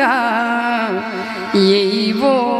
গা এই বল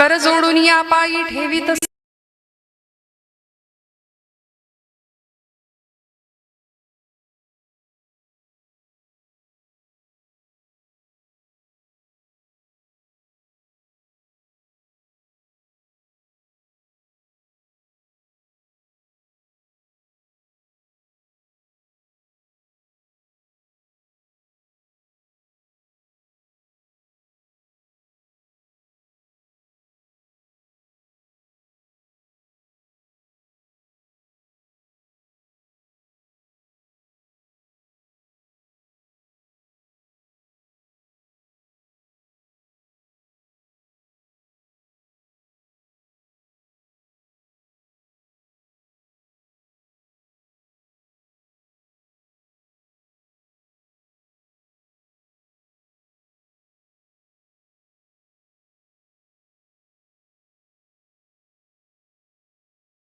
कर जोडून या पायी ठेवीत